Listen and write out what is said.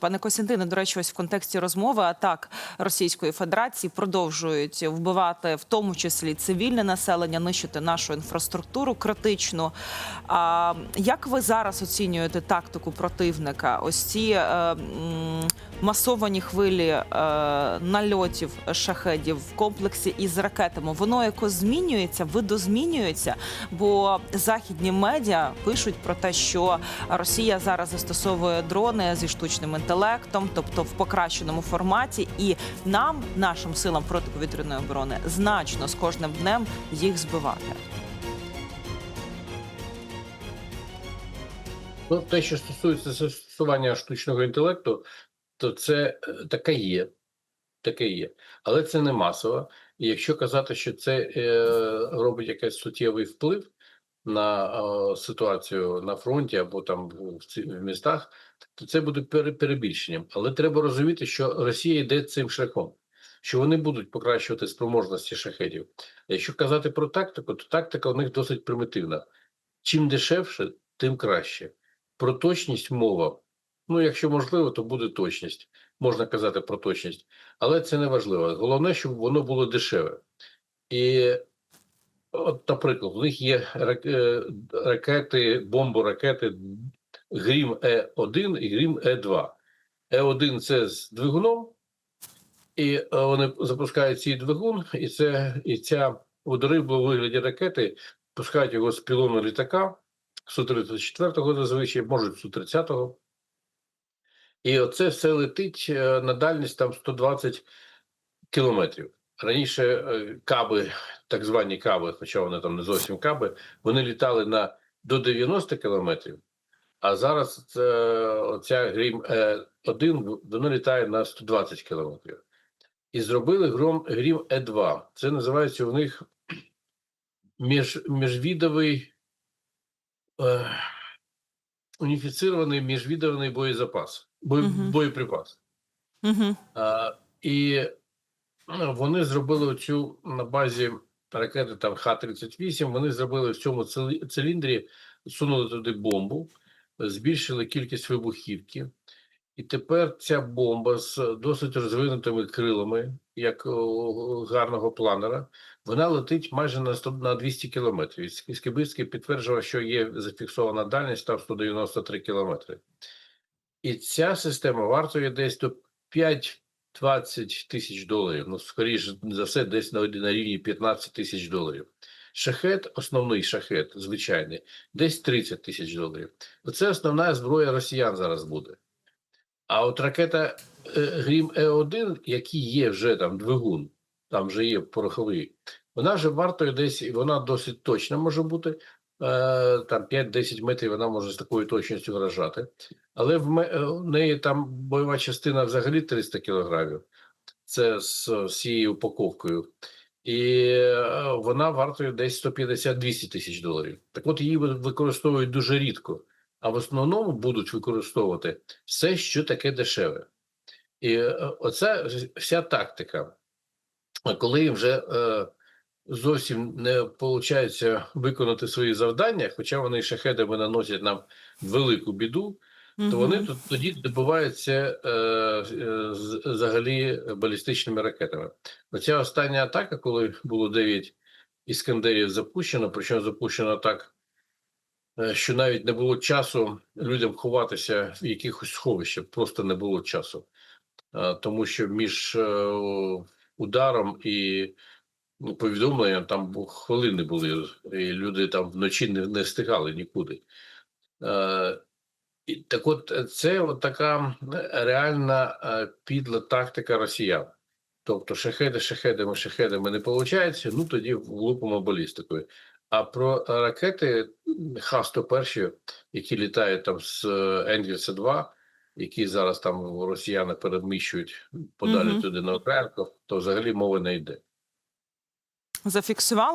Пане Костянтине, до речі, ось в контексті розмови атак Російської Федерації продовжують вбивати в тому числі цивільне населення, нищити нашу інфраструктуру критичну. А як ви зараз оцінюєте тактику противника? Ось ці е, масовані хвилі е, нальотів шахедів в комплексі із ракетами? Воно якось змінюється, видозмінюється? Бо західні медіа пишуть про те, що Росія зараз застосовує дрони зі штучним інтелектом, тобто в покращеному форматі, і нам, нашим силам протиповітряної оборони, значно з кожним днем їх збивати. Ну, те, що стосується застосування штучного інтелекту, то це е, таке є. Таке є. Але це не масово. І якщо казати, що це е, робить якийсь суттєвий вплив на ситуацію на фронті або там в, в містах, то це буде пере- перебільшенням. Але треба розуміти, що Росія йде цим шляхом, що вони будуть покращувати спроможності шахедів. Якщо казати про тактику, то тактика у них досить примітивна. Чим дешевше, тим краще. Про точність мова. Ну, якщо можливо, то буде точність. Можна казати про точність, але це не важливо. Головне, щоб воно було дешеве. І, от, наприклад, в них є е, ракети, бомборакети Грім Е1 і Грім Е2. Е1 це з двигуном, і е, вони запускають цей двигун, і, це, і ця водорибла у вигляді ракети пускають його з пілону літака. Су-34 зазвичай, можуть Су-30. І оце все летить е, на дальність там 120 кілометрів. Раніше е, каби, так звані каби, хоча вони там не зовсім каби, вони літали на до 90 кілометрів, а зараз це, оця Грім Е1 вона літає на 120 кілометрів. І зробили гром Грім Е2. Це називається у них між, міжвідовий е, уніфіцирований міжвідовий боєзапас, бой, Мгм. боєприпас. Угу. А, і вони зробили цю на базі ракети там Х-38. Вони зробили в цьому циліндрі, сунули туди бомбу, збільшили кількість вибухівки. І тепер ця бомба з досить розвинутими крилами, як гарного планера, вона летить майже на 100, на 200 кілометрів. Скибицький підтверджував, що є зафіксована дальність там 193 кілометри. І ця система вартує десь до 5-20 тисяч доларів. Ну, скоріше за все, десь на, на рівні 15 тисяч доларів. Шахет, основний шахет, звичайний, десь 30 тисяч доларів. Оце основна зброя росіян зараз буде. А от ракета е, Грім Е1, який є вже там двигун, там вже є пороховий, вона вже вартує десь, вона досить точна може бути. Е, Там 5-10 метрів вона може з такою точністю вражати. Але в е, неї там бойова частина взагалі 300 кілограмів. Це з всією упаковкою. І е, вона вартує десь 150-200 тисяч доларів. Так от її використовують дуже рідко, а в основному будуть використовувати все, що таке дешеве. І оце вся тактика. Коли вже зовсім не виходить виконати свої завдання, хоча вони шахедами наносять нам велику біду, то вони тут тоді добиваються е, е, взагалі балістичними ракетами. Оця остання атака, коли було 9 іскандерів запущено, причому запущено так, е, що навіть не було часу людям ховатися в якихось сховищах, просто не було часу. Е, тому що між е, ударом і ну, повідомленням там хвилини були, і люди там вночі не, не встигали нікуди. Е, і так от е, це от така е, реальна е, підла тактика росіян. Тобто шахеди шахедами, шахедами не виходить, ну тоді влупимо балістикою. А про ракети Х-101, які літають там з Енгельса 2, які зараз там росіяни переміщують подалі Мгм. туди на окраїнку, то взагалі мови не йде. Зафіксували.